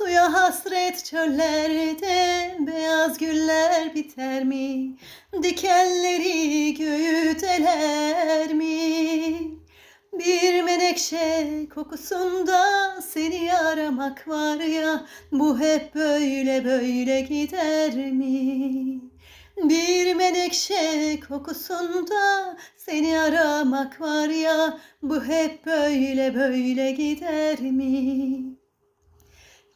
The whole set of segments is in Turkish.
Suya hasret çöllerde beyaz güller biter mi? Dikenleri göğü deler mi? Bir menekşe kokusunda seni aramak var ya Bu hep böyle böyle gider mi? Bir menekşe kokusunda seni aramak var ya Bu hep böyle böyle gider mi?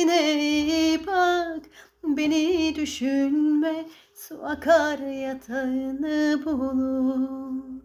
Kendine bak. Beni düşünme. Su akar yatağını bulur